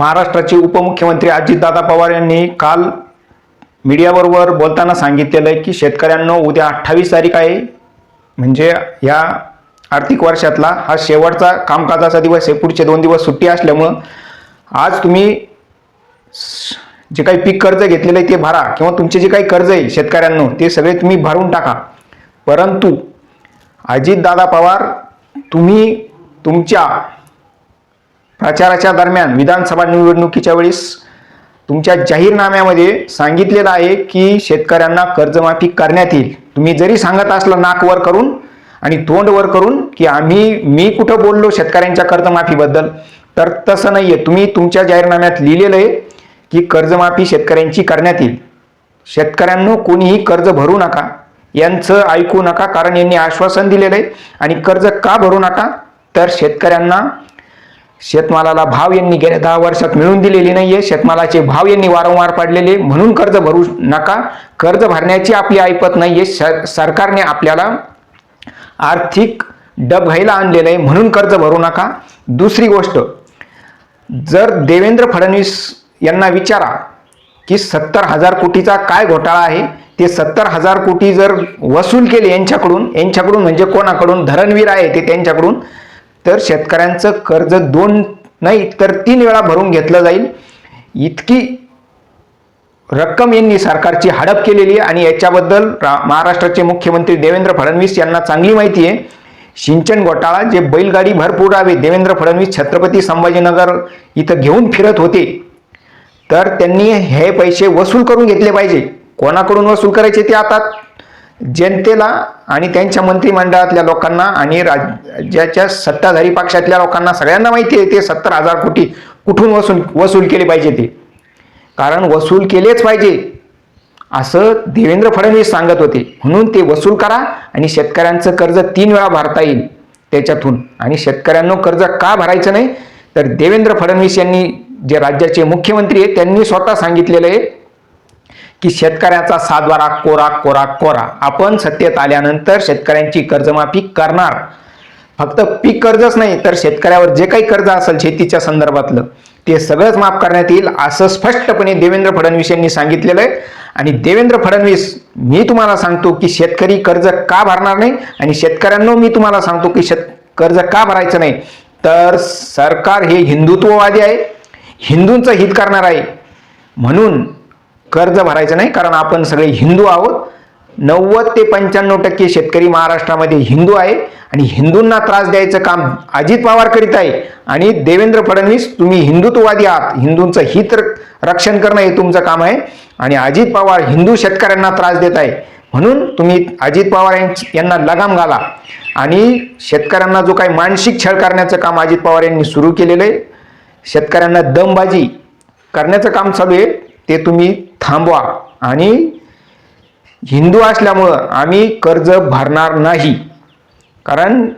महाराष्ट्राचे उपमुख्यमंत्री अजितदादा पवार यांनी काल मीडियाबरोबर बोलताना सांगितलेलं आहे की शेतकऱ्यांना उद्या अठ्ठावीस तारीख आहे. म्हणजे या आर्थिक वर्षातला हा शेवटचा कामकाजाचा दिवस आहे. पुढचे दोन दिवस सुट्टी असल्यामुळं आज तुम्ही जे काही पीक कर्ज घेतलेलं आहे ते भरा किंवा तुमचे जे काही कर्ज आहे शेतकऱ्यांना ते सगळे तुम्ही भरून टाका. परंतु अजितदादा पवार तुम्ही तुमच्या प्रचाराच्या दरम्यान विधानसभा निवडणुकीच्या वेळेस तुमच्या जाहीरनाम्यामध्ये सांगितलेलं आहे की शेतकऱ्यांना कर्जमाफी करण्यात येईल. तुम्ही जरी सांगत असलं नाक वर करून आणि तोंड वर करून की आम्ही मी कुठं बोललो शेतकऱ्यांच्या कर्जमाफीबद्दल तर तसं नाही आहे तुम्ही तुमच्या जाहीरनाम्यात लिहिलेलं आहे की कर्जमाफी शेतकऱ्यांची करण्यात येईल. शेतकऱ्यांनो कोणीही कर्ज भरू नका. यांचं ऐकू नका कारण यांनी आश्वासन दिलेलं आहे. आणि कर्ज का भरू नका? तर शेतकऱ्यांना शेतमालाला भाव यांनी गेल्या दहा वर्षात मिळवून दिलेली नाहीये. शेतमालाचे भाव यांनी वारंवार पडलेले म्हणून कर्ज भरू नका. कर्ज भरण्याची आपली ऐपत नाहीये. सरकारने आपल्याला आर्थिक डब घ्यायला आणलेलं आहे. म्हणून कर्ज भरू नका. दुसरी गोष्ट जर देवेंद्र फडणवीस यांना विचारा की सत्तर हजार कोटीचा काय घोटाळा आहे ते सत्तर हजार कोटी जर वसूल केले यांच्याकडून यांच्याकडून म्हणजे कोणाकडून? धरणवीर आहे ते त्यांच्याकडून. तर शेतकऱ्यांचं कर्ज दोन नाही तर तीन वेळा भरून घेतलं जाईल. इतकी रक्कम यांनी सरकारची हडप केलेली आहे आणि याच्याबद्दल रा- महाराष्ट्राचे मुख्यमंत्री देवेंद्र फडणवीस यांना चांगली माहिती आहे. सिंचन घोटाळा जे बैलगाडी भरपूर आहे देवेंद्र फडणवीस छत्रपती संभाजीनगर इथं घेऊन फिरत होते. तर त्यांनी हे पैसे वसूल करून घेतले पाहिजे. कोणाकडून वसूल करायचे ते आता? जनतेला आणि त्यांच्या मंत्रिमंडळातल्या लोकांना आणि राज्याच्या सत्ताधारी पक्षातल्या लोकांना सगळ्यांना माहिती आहे ते सत्तर हजार कोटी कुठून वसूल वसूल केले पाहिजे ते. कारण वसूल केलेच पाहिजे. असं देवेंद्र फडणवीस सांगत होते. म्हणून ते वसूल करा आणि शेतकऱ्यांचं कर्ज तीन वेळा भरता येईल त्याच्यातून. आणि शेतकऱ्यांना कर्ज का भरायचं नाही? तर देवेंद्र फडणवीस यांनी जे राज्याचे मुख्यमंत्री आहेत त्यांनी स्वतः सांगितलेलं आहे की शेतकऱ्याचा सातबारा कोरा कोरा कोरा. आपण सत्तेत आल्यानंतर शेतकऱ्यांची कर्जमाफी करणार. फक्त पीक कर्जच नाही तर शेतकऱ्यावर जे काही कर्ज असेल शेतीच्या संदर्भातलं ते सगळंच माफ करण्यात येईल असं स्पष्टपणे देवेंद्र फडणवीस यांनी सांगितलेलं आहे. आणि देवेंद्र फडणवीस मी तुम्हाला सांगतो की शेतकरी कर्ज का भरणार नाही? आणि शेतकऱ्यांना मी तुम्हाला सांगतो की शेत कर्ज का भरायचं नाही? तर सरकार हे हिंदुत्ववादी आहे. हिंदूंचं हित करणार आहे. म्हणून कर्ज भरायचं नाही कारण आपण सगळे हिंदू आहोत. नव्वद ते पंच्याण्णव टक्के शेतकरी महाराष्ट्रामध्ये हिंदू आहे आणि हिंदूंना त्रास द्यायचं काम अजित पवार करीत आहे. आणि देवेंद्र फडणवीस तुम्ही हिंदुत्ववादी आहात. हिंदूंचं हित रक्षण करणं हे तुमचं काम आहे. आणि अजित पवार हिंदू शेतकऱ्यांना त्रास देत आहे. म्हणून तुम्ही अजित पवार यांना लगाम घाला. आणि शेतकऱ्यांना जो काही मानसिक छळ करण्याचं काम अजित पवार यांनी सुरू केलेलं आहे शेतकऱ्यांना दमबाजी करण्याचं काम चालू आहे. ते तुम्ही थांबवा. आणि हिंदू असल्यामुळं आम्ही कर्ज भरणार नाही. कारण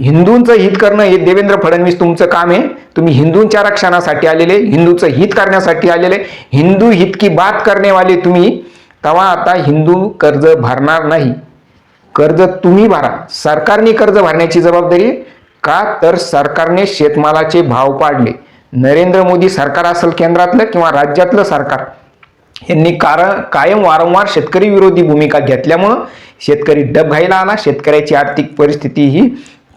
हिंदूंचं हित करणं हे देवेंद्र फडणवीस तुमचं काम आहे. तुम्ही हिंदूंच्या रक्षणासाठी आलेले हिंदूचं हित करण्यासाठी आलेले हिंदू हित की बात करणेवाले तुम्ही तेव्हा आता हिंदू कर्ज भरणार नाही. कर्ज तुम्ही भरा. सरकारने कर्ज भरण्याची जबाबदारी का? तर सरकारने शेतमालाचे भाव पाडले. नरेंद्र मोदी सरकार असेल केंद्रातलं किंवा राज्यातलं सरकार यांनी कारण कायम वारंवार शेतकरी विरोधी भूमिका घेतल्यामुळं शेतकरी डबघाईला आला शेतकऱ्याची आर्थिक परिस्थिती ही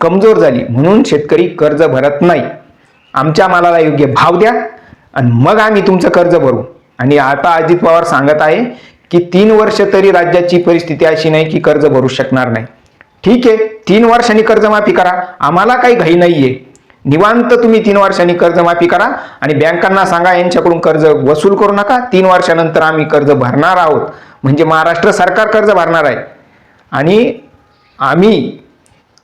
कमजोर झाली. म्हणून शेतकरी कर्ज भरत नाही. आमच्या मालाला योग्य भाव द्या आणि मग आम्ही तुमचं कर्ज भरू. आणि आता अजित पवार सांगत आहे की तीन वर्ष तरी राज्याची परिस्थिती अशी नाही की कर्ज भरू शकणार नाही. ठीक आहे तीन वर्षांनी कर्जमाफी करा. आम्हाला काही घाई नाहीये. निवांत तुम्ही तीन वर्षांनी कर्जमाफी करा आणि बँकांना सांगा यांच्याकडून कर्ज वसूल करू नका. तीन वर्षानंतर आम्ही कर्ज भरणार आहोत. म्हणजे महाराष्ट्र सरकार कर्ज भरणार आहे. आणि आम्ही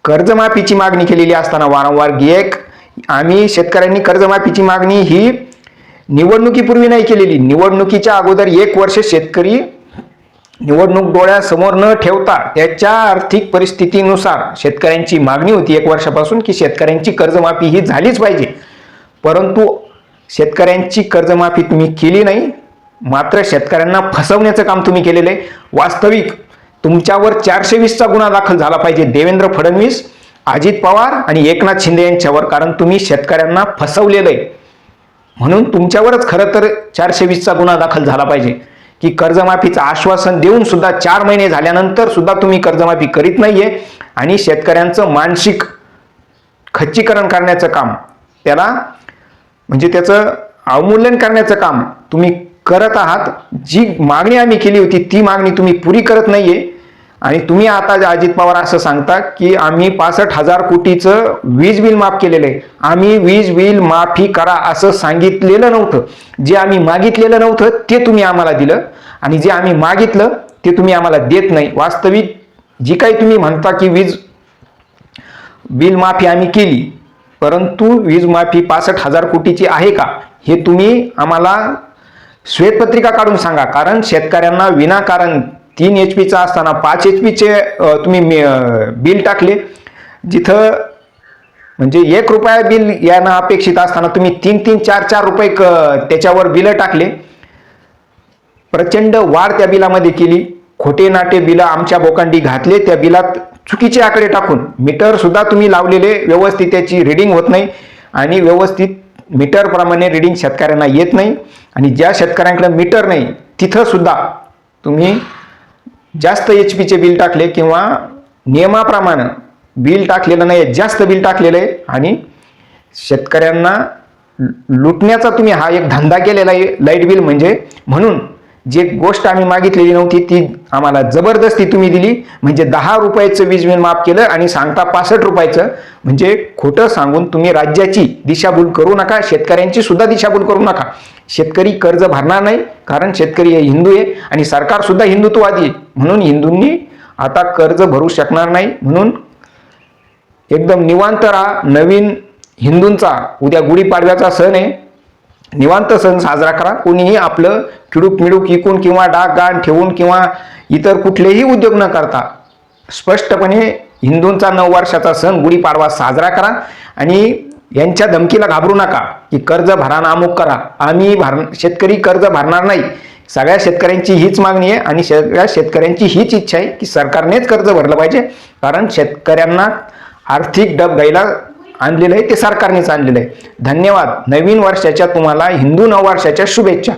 कर्जमाफीची मागणी केलेली असताना वारंवार गिएक आम्ही शेतकऱ्यांनी कर्जमाफीची मागणी ही निवडणुकीपूर्वी नाही केलेली. निवडणुकीच्या अगोदर एक वर्ष शेतकरी निवडणूक डोळ्यासमोर न ठेवता त्याच्या आर्थिक परिस्थितीनुसार शेतकऱ्यांची मागणी होती एक वर्षापासून की शेतकऱ्यांची कर्जमाफी ही झालीच पाहिजे. परंतु शेतकऱ्यांची कर्जमाफी तुम्ही केली नाही मात्र शेतकऱ्यांना फसवण्याचं काम तुम्ही केलेलं आहे. वास्तविक तुमच्यावर चारशे वीसचा गुन्हा दाखल झाला पाहिजे देवेंद्र फडणवीस अजित पवार आणि एकनाथ शिंदे यांच्यावर कारण तुम्ही शेतकऱ्यांना फसवलेलं आहे. म्हणून तुमच्यावरच खरं तर चारशे वीसचा गुन्हा दाखल झाला पाहिजे. की कर्जमाफीचं आश्वासन देऊन सुद्धा चार महिने झाल्यानंतर सुद्धा तुम्ही कर्जमाफी करीत नाहीये. आणि शेतकऱ्यांचं मानसिक खच्चीकरण करण्याचं काम त्याला म्हणजे त्याचं अवमूल्यन करण्याचं काम तुम्ही करत आहात. जी मागणी आम्ही केली होती ती मागणी तुम्ही पुरी करत नाहीये. आणि तुम्ही आता जे अजित पवार असं सांगता की आम्ही पासष्ट हजार कोटीचं वीज बिल माफ केलेलं आहे आम्ही वीज बिल माफी करा असं सांगितलेलं नव्हतं. जे आम्ही मागितलेलं नव्हतं ते तुम्ही आम्हाला दिलं. आणि जे आम्ही मागितलं ते तुम्ही आम्हाला देत नाही. वास्तविक जी काही तुम्ही म्हणता की वीज बिल माफी आम्ही केली परंतु वीज माफी पासष्ट हजार कोटीची आहे का हे तुम्ही आम्हाला श्वेतपत्रिका काढून सांगा. कारण शेतकऱ्यांना विनाकारण तीन एच पीचा असताना पाच एच पीचे तुम्ही बिल टाकले. जिथं म्हणजे एक रुपया बिल यानं अपेक्षित असताना तुम्ही तीन तीन चार चार रुपये क- त्याच्यावर बिलं टाकले. प्रचंड वाढ त्या बिलामध्ये केली. खोटे नाटे बिलं आमच्या बोकांडी घातले. त्या बिलात चुकीचे आकडे टाकून. मीटर सुद्धा तुम्ही लावलेले. व्यवस्थित त्याची रिडिंग होत नाही. आणि व्यवस्थित मीटरप्रमाणे रिडिंग शेतकऱ्यांना येत नाही. आणि ज्या शेतकऱ्यांकडे मीटर नाही तिथंसुद्धा तुम्ही जास्त एच पीचे बिल टाकले किंवा नियमाप्रमाणे बिल टाकलेलं नाही जास्त बिल टाकलेलं आहे आणि शेतकऱ्यांना लु- लुटण्याचा तुम्ही हा एक धंदा केलेला आहे लाइट बिल म्हणजे म्हणून जे गोष्ट आम्ही मागितलेली नव्हती ती आम्हाला जबरदस्ती तुम्ही दिली. म्हणजे दहा रुपयाचं वीज बिल माफ केलं आणि सांगता पासष्ट रुपयाचं. म्हणजे खोटं सांगून तुम्ही राज्याची दिशाभूल करू नका शेतकऱ्यांची सुद्धा दिशाभूल करू नका. शेतकरी कर्ज भरणार नाही कारण शेतकरी हे हिंदू आहे आणि सरकार सुद्धा हिंदुत्ववादी आहे. म्हणून हिंदूंनी आता कर्ज भरू शकणार नाही. म्हणून एकदम निवांत राहा. नवीन हिंदूंचा उद्या गुढीपाडव्याचा सण आहे. निवांत सण साजरा करा. कोणीही आपलं किडूक मिडूक इकून किंवा डाग गाण ठेवून किंवा इतर कुठलेही उद्योग न करता स्पष्टपणे हिंदूंचा नऊ वर्षाचा सण गुढीपाडवा साजरा करा. आणि यांच्या धमकीला घाबरू नका की कर्ज भरा ना अमुक करा. आम्ही भर शेतकरी कर्ज भरणार नाही. सगळ्या शेतकऱ्यांची हीच मागणी आहे आणि सगळ्या शेतकऱ्यांची हीच इच्छा आहे की सरकारनेच कर्ज भरलं पाहिजे. कारण शेतकऱ्यांना आर्थिक डब घ्यायला आणलेलं आहे ते सरकारनेच आणलेलं आहे. धन्यवाद. नवीन वर्षाच्या तुम्हाला हिंदू नववर्षाच्या शुभेच्छा.